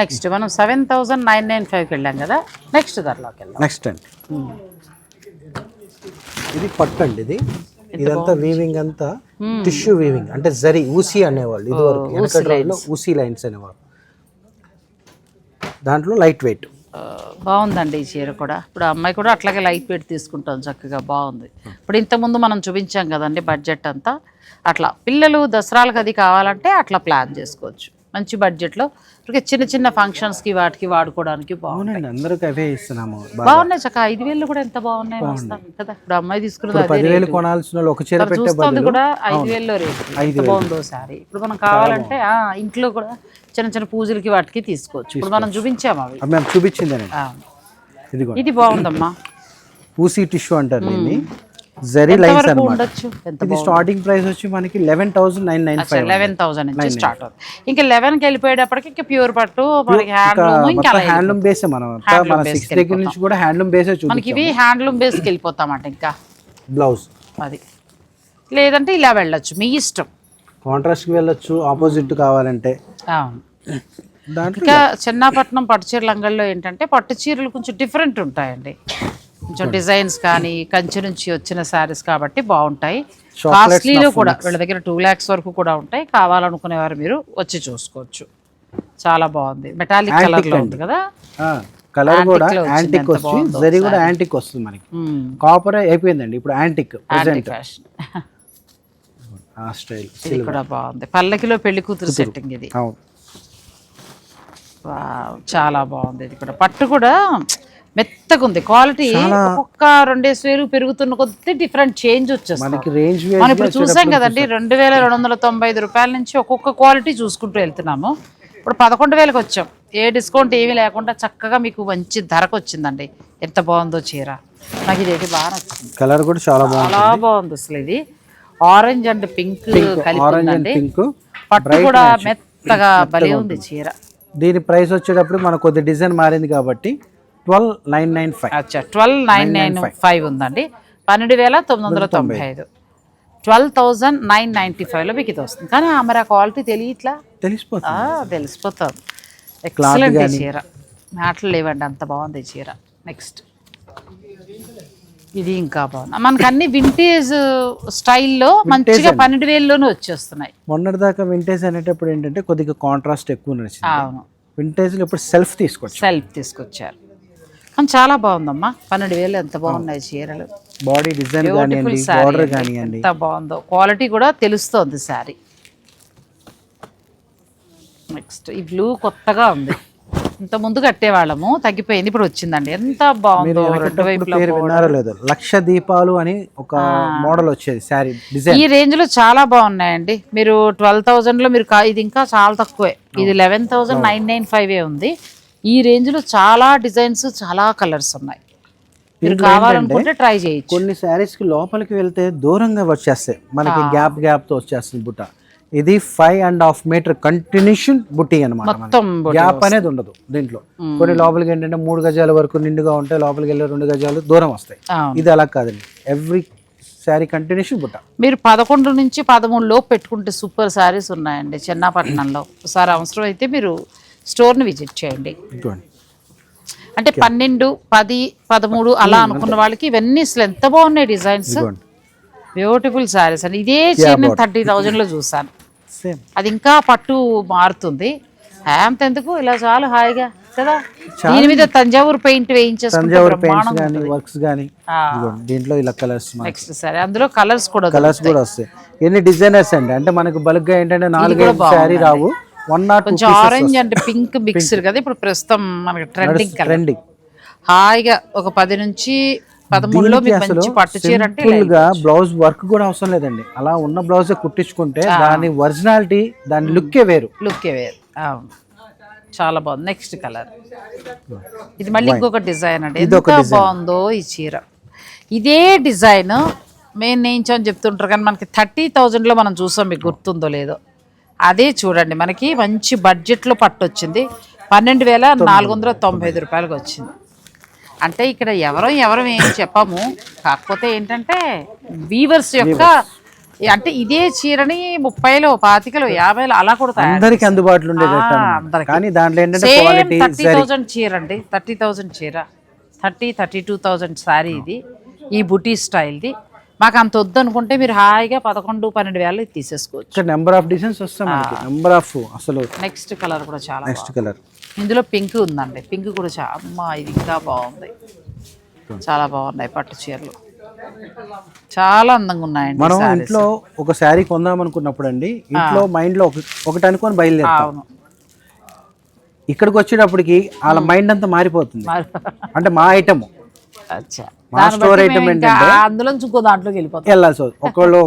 Speaker 1: నెక్స్ట్ మనం సెవెన్ థౌజండ్ నైన్ నైన్ ఫైవ్కి వెళ్ళాం కదా. నెక్స్ట్ ధరలోకి వెళ్దాం.
Speaker 2: నెక్స్ట్ అండి. ఇది పట్టు అండి ఇది ఇదంతా వీవింగ్ అంతా టిష్యూ వీవింగ్ అంటే జరీ ఊసి అనేవాళ్ళు ఇది వరకు వెనకటి రోజుల్లో ఊసి లైన్స్ అనేవాళ్ళు. దాంట్లో లైట్ వెయిట్
Speaker 1: బాగుందండి ఈ చీర కూడా. ఇప్పుడు అమ్మాయి కూడా అట్లాగే లైట్ వెయిట్ తీసుకుంటాం చక్కగా బాగుంది. ఇప్పుడు ఇంతకుముందు మనం చూపించాం కదండి బడ్జెట్ అంతా. అట్లా పిల్లలు దసరాలకు అది కావాలంటే అట్లా ప్లాన్ చేసుకోవచ్చు. మంచి బడ్జెట్లో చిన్న చిన్న ఫంక్షన్స్కి వాటికి వాడుకోవడానికి బాగుంది
Speaker 2: అందరికి అవే ఇస్తున్నాము.
Speaker 1: బాగున్నాయి చక్క. ఐదు వేలు కూడా ఎంత బాగున్నాయి కదా? ఇప్పుడు అమ్మాయి తీసుకున్నది
Speaker 2: పదివేలు. కొనాల్సిన ఒక చీర
Speaker 1: చూస్తుంది కూడా ఐదు వేల్లో రేటు. బాగుందో సారీ ఇప్పుడు మనం కావాలంటే ఆ, ఇంట్లో కూడా చిన్న చిన్న పూజలకి వాటికి తీసుకోవచ్చు. ఇప్పుడు మనం చూపించాము అవి?
Speaker 2: మేము. ఇదిగో
Speaker 1: ఇది బాగుందమ్మా.
Speaker 2: పూసీ టిష్యూ అంటారు దీన్ని. జరీ లైన్స్
Speaker 1: ఎంత
Speaker 2: ఇది స్టార్టింగ్ ప్రైస్ వచ్చి మనకి eleven thousand nine nine five
Speaker 1: eleven thousand నుంచి స్టార్ట్ అవుతుంది. ఇంకా లెవెన్కి వెళ్ళిపోయేటప్పటికి ఇంకా ప్యూర్ పట్టు మనకి హ్యాండ్లూమ్ ఇంకా అలా
Speaker 2: హ్యాండ్లూమ్ బేసే మనం. మన సిక్స్ దగ్గర నుంచి కూడా హ్యాండ్లూమ్ బేసే
Speaker 1: మనకి ఇవి హ్యాండ్లూమ్ బేస్కి వెళ్ళిపోతామంట ఇంకా.
Speaker 2: బ్లౌజ్
Speaker 1: అది. లేదంటే ఇలా వెళ్ళొచ్చు మీ ఇష్టం.
Speaker 2: కాంట్రాస్ట్కి వెళ్ళొచ్చు ఆపోజిట్ కావాలంటే.
Speaker 1: అవును.
Speaker 2: దాంట్లో
Speaker 1: ఇంకా చిన్నపట్నం పట్టు చీరల అంగల్లో ఏంటంటే పట్టు చీరలు కొంచెం డిఫరెంట్ ఉంటాయండి. కొంచెం డిజైన్స్ కానీ కంచి నుంచి వచ్చిన శారీస్ కాబట్టి బాగుంటాయి. కాస్ట్లీలో కూడా వీళ్ళ దగ్గర టూ ల్యాక్స్ వరకు కూడా ఉంటాయి. కావాలనుకునేవారు మీరు వచ్చి చూసుకోవచ్చు. చాలా బాగుంది. మెటాలిక్ కలర్లో ఉంది కదా?
Speaker 2: కలర్ కూడా యాంటిక్ వచ్చి
Speaker 1: బాగుందో
Speaker 2: జరీ కూడా యాంటిక్ వస్తుంది మనకి. కాపర్ అయిపోయిందండి. ఇప్పుడు యాంటిక్ ప్రెసెంట్ ఆ స్టైల్
Speaker 1: ఇది కూడా బాగుంది. పల్లకిలో పెళ్ళి కూతురు సెట్టింగ్ ఇది. చాలా బాగుంది ఇది కూడా. పట్టు కూడా మెత్తగా ఉంది. క్వాలిటీ ఒక్కొక్క రెండేసి వేలు పెరుగుతున్న కొద్దీ డిఫరెంట్ చేంజ్ వచ్చేస్తుంది మనం ఇప్పుడు చూసాం కదండి రెండు వేల రెండు వందల తొంభై ఐదు రూపాయల నుంచి ఒక్కొక్క క్వాలిటీ చూసుకుంటూ వెళ్తున్నాము. ఇప్పుడు పదకొండు వేలకు వచ్చాం. ఏ డిస్కౌంట్ ఏమీ లేకుండా చక్కగా మీకు మంచి ధరకు వచ్చిందండి. ఎంత బాగుందో చీర. నాకు ఇది బాగా నచ్చింది.
Speaker 2: కలర్ కూడా చాలా బాగుంది
Speaker 1: చాలా బాగుంది అసలు ఇది. ఆరెంజ్ అండ్ పింక్ కలిపి పట్టు కూడా మెత్తగా భలే ఉంది చీర.
Speaker 2: దీని ప్రైస్ వచ్చేటప్పుడు మనకు కొద్ది డిజైన్ మారింది కాబట్టి ట్వెల్వ్ నైన్ నైన్ ఫైవ్.
Speaker 1: అచ్చా ట్వెల్వ్ నైన్ నైన్ ఫైవ్ ఉందండి. పన్నెండు వేల తొమ్మిది వందల తొంభై ఐదు. ట్వెల్వ్ థౌజండ్ నైన్ నైంటీ ఫైవ్లో మీకు ఇది వస్తుంది. కానీ మరి ఆ క్వాలిటీ తెలియట్లా?
Speaker 2: తెలిసిపోతుంది.
Speaker 1: తెలిసిపోతుంది. ఎక్సలెంట్ చీర. మాటలు లేవండి అంత బాగుంది చీర. నెక్స్ట్ ఇది ఇంకా బాగుంది. మనకు అన్ని వింటేజ్ స్టైల్లో మంచిగా పన్నెండు వేలలోనే వచ్చేస్తున్నాయి.
Speaker 2: మొన్నటి దాకా వింటేజ్ అనేటప్పుడు ఏంటంటే కొద్దిగా కాంట్రాస్ట్ ఎక్కువ నచ్చింది
Speaker 1: అవును.
Speaker 2: వింటేజ్లో ఇప్పుడు సెల్ఫ్ తీసుకోవచ్చు
Speaker 1: సెల్ఫ్ తీసుకొచ్చారు. చాలా బాగుందమ్మా. పన్నెండు వేలు ఎంత బాగున్నాయి చీరలు.
Speaker 2: బాడీ డిజైన్ కానివ్వండి బార్డర్ కానివ్వండి.
Speaker 1: ఎంత బాగుందో. క్వాలిటీ కూడా తెలుస్తోంది శారీ నెక్స్ట్ ఈ బ్లూ కొత్తగా ఉంది. ఇంత ముందు కట్టేవాళ్ళము తగ్గిపోయింది ఇప్పుడు వచ్చిందండి. ఎంత బాగుందో రెండు వైపులా
Speaker 2: లేదో. లక్ష దీపాలు అని ఒక మోడల్ వచ్చేది శారీ డిజైన్
Speaker 1: ఈ రేంజ్లో చాలా బాగున్నాయండి. మీరు ట్వెల్వ్ థౌజండ్లో మీరు ఇది ఇంకా చాలా తక్కువే. ఇది eleven thousand nine nine five ఉంది. ఈ రేంజ్లో చాలా డిజైన్స్ చాలా కలర్స్ ఉన్నాయి. మీరు కావాలనుకుంటే ట్రై చేయొచ్చు.
Speaker 2: కొన్ని శారీస్కి లోపలికి వెళ్తే దూరంగా వచ్చేస్తాయి. మనకి గ్యాప్ గ్యాప్తో వచ్చేస్తుంది బుట్ట. ఇది five and half metre continuation బుట్టి అనమాట
Speaker 1: మొత్తం
Speaker 2: గ్యాప్ అనేది ఉండదు దీంట్లో. కొన్ని లోపలికి ఏంటంటే మూడు గజాల వరకు నిండుగా ఉంటాయి లోపలికి వెళ్ళే రెండు గజాలు దూరం వస్తాయి. ఇది అలా కాదండి. ఎవ్రీ శారీ కంటిన్యూషన్ బుట్ట.
Speaker 1: మీరు పదకొండు నుంచి పదమూడు లోపు పెట్టుకుంటే సూపర్ శారీస్ ఉన్నాయండి. చెన్నాపట్నంలో. ఒకసారి అవసరం అయితే మీరు స్టోర్ని విజిట్ చేయండి. అంటే పన్నెండు పది పదమూడు అలా అనుకున్న వాళ్ళకి ఇవన్నీ అసలు ఎంత బాగున్నాయి డిజైన్స్? బ్యూటిఫుల్ శారీస్ అండి. ఇదే చీర నేను థర్టీ థౌజండ్లో చూసాను అది ఇంకా పట్టు మారుతుంది. హ్యాంత్ ఎందుకు? ఇలా చాలు హాయిగా కదా? దీని మీద తంజావూరు పెయింట్ వేయించేసుకుంటే
Speaker 2: తంజావూరు పెయింట్స్
Speaker 1: బ్రహ్మాండంగా
Speaker 2: కానీ
Speaker 1: ఉంటుంది.
Speaker 2: వర్క్స్ కానీ దీంట్లో ఇలా కలర్స్
Speaker 1: నెక్స్ట్ సరే అందులో కలర్స్ కూడా
Speaker 2: కలర్స్ కూడా వస్తాయి. ఎన్ని డిజైనర్స్ అండి? అంటే మనకు బల్క్గా ఏంటంటే నాలుగైదు శారీ రావు. వన్ నాట్
Speaker 1: కొంచెం ఆరెంజ్ అండ్ పింక్ మిక్స్డ్ కదా ఇప్పుడు ప్రస్తుతం మనకి ట్రెండింగ్
Speaker 2: ట్రెండింగ్
Speaker 1: హాయిగా ఒక పది నుంచి పదమూడులో మంచి పట్టు చీర అంటే
Speaker 2: బ్లౌజ్ వర్క్ కూడా అవసరం లేదండి. అలా ఉన్న బ్లౌజ్ కుట్టించుకుంటే దాని ఒరిజినాలిటీ దాని లుక్కే వేరు.
Speaker 1: లుక్కే వేరు. అవును. చాలా బాగుంది. నెక్స్ట్ కలర్ ఇది మళ్ళీ ఇంకొక డిజైన్ అండి. ఎంత బాగుందో ఈ చీర. ఇదే డిజైన్ మేము నేయించని చెప్తుంటారు కానీ మనకి థర్టీ థౌజండ్లో మనం చూసాం మీకు గుర్తుందో లేదో. అదే చూడండి మనకి మంచి బడ్జెట్లో పట్టు వచ్చింది పన్నెండు వేల నాలుగు వందల తొంభై ఐదు రూపాయలకు వచ్చింది. అంటే ఇక్కడ ఎవరో ఎవరం ఏం చెప్పాము. కాకపోతే ఏంటంటే వీవర్స్ యొక్క అంటే ఇదే చీరని ముప్పైలో పాతికలో యాభైలో అలా కూడా
Speaker 2: అందరికి అందుబాటులో. కానీ దాంట్లో ఏంటంటే
Speaker 1: థర్టీ థౌజండ్ చీర అండి. థర్టీ థౌజండ్ చీర. Thirty thirty two thousand saree ఇది. ఈ బుటీ స్టైల్ది. మాకు అంత వద్దు అనుకుంటే మీరు హాయిగా పదకొండు పన్నెండు వేలు తీసేసుకోవచ్చు.
Speaker 2: నెంబర్ ఆఫ్ డిజైన్స్ వస్తాయి నెంబర్ ఆఫ్ అసలు
Speaker 1: నెక్స్ట్ కలర్ కూడా చాలా
Speaker 2: నెక్స్ట్ కలర్.
Speaker 1: ఇందులో పింక్ ఉందండి. పింక్ కూడా చాలా అమ్మా ఇది ఇంకా బాగుంది. చాలా బాగున్నాయి పట్టు చీరలు. చాలా అందంగా ఉన్నాయండి
Speaker 2: మనం. ఇంట్లో ఒక శారీ కొందాం అనుకున్నప్పుడు అండి ఇంట్లో మైండ్లో ఒక- ఒకటి అనుకొని బయలుదేరుతాం.
Speaker 1: అవును.
Speaker 2: ఇక్కడికి వచ్చేటప్పటికి వాళ్ళ మైండ్ అంతా మారిపోతుంది. అంటే మా ఐటమ్
Speaker 1: అచ్చా. ఇంకా
Speaker 2: ఏంటంటే-
Speaker 1: అందులోంచి ఇంకో దాంట్లోకి వెళ్ళిపోతాం.
Speaker 2: వెళ్ళాల్సి (laughs) ఒకళ్ళు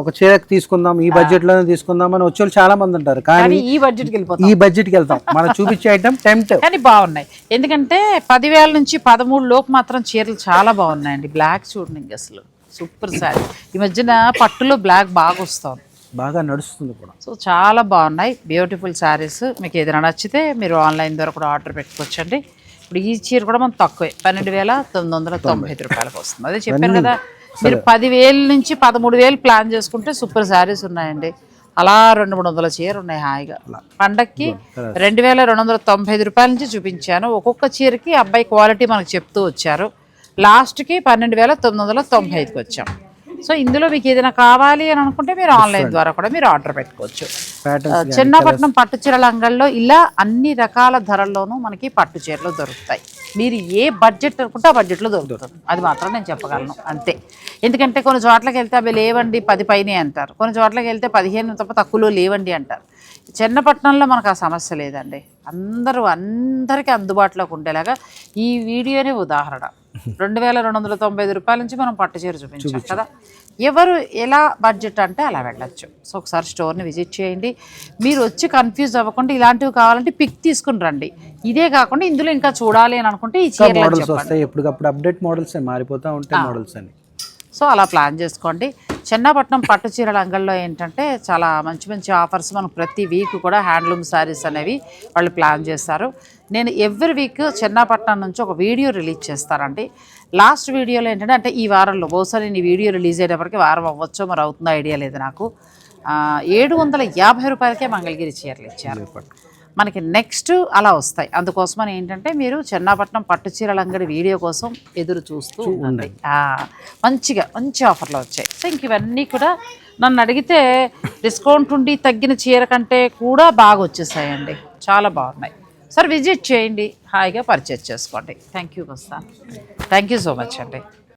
Speaker 2: ఒక చీర తీసుకుందాం ఈ బడ్జెట్లోనే తీసుకుందాం అని వచ్చే చాలా మంది ఉంటారు.
Speaker 1: కానీ ఈ బడ్జెట్కి వెళ్ళిపోతాం.
Speaker 2: ఈ బడ్జెట్కి వెళ్తాం. మనం చూపించే ఐటమ్ టెంప్ట్.
Speaker 1: కానీ బాగున్నాయి. ఎందుకంటే పదివేల నుంచి పదమూడు లోపు మాత్రం చీరలు చాలా బాగున్నాయండి. బ్లాక్ చూడండి అసలు. సూపర్ సారీ ఈ మధ్యన పట్టులో బ్లాక్ బాగా వస్తుంది.
Speaker 2: బాగా నడుస్తుంది కూడా.
Speaker 1: సో చాలా బాగున్నాయి. బ్యూటిఫుల్ శారీస్ మీకు ఏదైనా నచ్చితే మీరు ఆన్లైన్ ద్వారా కూడా ఆర్డర్ పెట్టుకోవచ్చండి. ఇప్పుడు ఈ చీర కూడా మనం తక్కువే. పన్నెండు వేల తొమ్మిది వందల తొంభై ఐదు రూపాయలకు వస్తుంది. అదే చెప్పాను కదా మీరు పదివేల నుంచి పదమూడు వేలు ప్లాన్ చేసుకుంటే సూపర్ శారీస్ ఉన్నాయండి. అలా రెండు మూడు వందల చీర ఉన్నాయి హాయిగా. పండక్కి రెండు వేల రెండు వందల తొంభై ఐదు రూపాయల నుంచి చూపించాను. ఒక్కొక్క చీరకి అబ్బాయి క్వాలిటీ మనకు చెప్తూ వచ్చారు. లాస్ట్కి పన్నెండు వేల తొమ్మిది వందల తొంభై ఐదుకి వచ్చాం. సో ఇందులో మీకు ఏదైనా కావాలి అని అనుకుంటే మీరు ఆన్లైన్ ద్వారా కూడా మీరు ఆర్డర్ పెట్టుకోవచ్చు. చిన్నపట్నం పట్టు చీరల అంగళ్ళలో ఇలా అన్ని రకాల ధరల్లోనూ మనకి పట్టు చీరలు దొరుకుతాయి. మీరు ఏ బడ్జెట్ అనుకుంటే ఆ బడ్జెట్లో దొరుకుతుంది. అది మాత్రం నేను చెప్పగలను. అంతే. ఎందుకంటే కొన్ని చోట్లకి వెళ్తే అవి లేవండి పది పైనే అంటారు. కొన్ని చోట్లకి వెళ్తే పదిహేను తప్ప తక్కువలో లేవండి అంటారు. చిన్నపట్నంలో మనకు ఆ సమస్య లేదండి. అందరూ అందరికీ అందుబాటులోకి ఉండేలాగా ఈ వీడియోనే ఉదాహరణ. రెండు వేల రెండు వందల తొంభై ఐదు రూపాయల నుంచి మనం పట్టు చీర చూపించాం కదా. ఎవరు ఎలా బడ్జెట్ అంటే అలా వెళ్ళొచ్చు. సో ఒకసారి స్టోర్ని విజిట్ చేయండి. మీరు వచ్చి కన్ఫ్యూజ్ అవ్వకుండా ఇలాంటివి కావాలంటే పిక్ తీసుకుని రండి. ఇదే కాకుండా ఇందులో ఇంకా చూడాలి అని అనుకుంటే ఈ చీరలు
Speaker 2: ఎప్పటికప్పుడు అప్డేట్ మోడల్స్ మారిపోతూ ఉంటాయి మోడల్స్ అని.
Speaker 1: సో అలా ప్లాన్ చేసుకోండి. చెన్నాపట్నం పట్టు చీరల అంగల్లో ఏంటంటే చాలా మంచి మంచి ఆఫర్స్ మనకు ప్రతి వీక్ కూడా హ్యాండ్లూమ్ శారీస్ అనేవి వాళ్ళు ప్లాన్ చేస్తారు. నేను ఎవ్రీ వీక్ చెన్నాపట్నం నుంచి ఒక వీడియో రిలీజ్ చేస్తానండి. లాస్ట్ వీడియోలో ఏంటంటే అంటే ఈ వారంలో బహుశా నేను ఈ వీడియో రిలీజ్ అయ్యేటప్పటికి వారం అవ్వచ్చో మరి అవుతుందో ఐడియా లేదు నాకు. ఏడు వందల యాభై రూపాయలకే మంగళగిరి చీరలు ఇచ్చారు. మనకి నెక్స్ట్ అలా వస్తాయి. అందుకోసమని ఏంటంటే మీరు చెన్నాపట్నం పట్టు చీరల అంగడి వీడియో కోసం ఎదురు చూస్తూ ఉండండి. మంచిగా మంచి ఆఫర్లు వచ్చాయి. సో ఇంక ఇవన్నీ కూడా నన్ను అడిగితే డిస్కౌంట్ ఉండి తగ్గిన చీర కంటే కూడా బాగా వచ్చేసాయండి. చాలా బాగున్నాయి. సార్ విజిట్ చేయండి. హాయిగా పర్చేజ్ చేసుకోండి. థ్యాంక్ యూ వస్తాను. థ్యాంక్ యూ సో మచ్ అండి.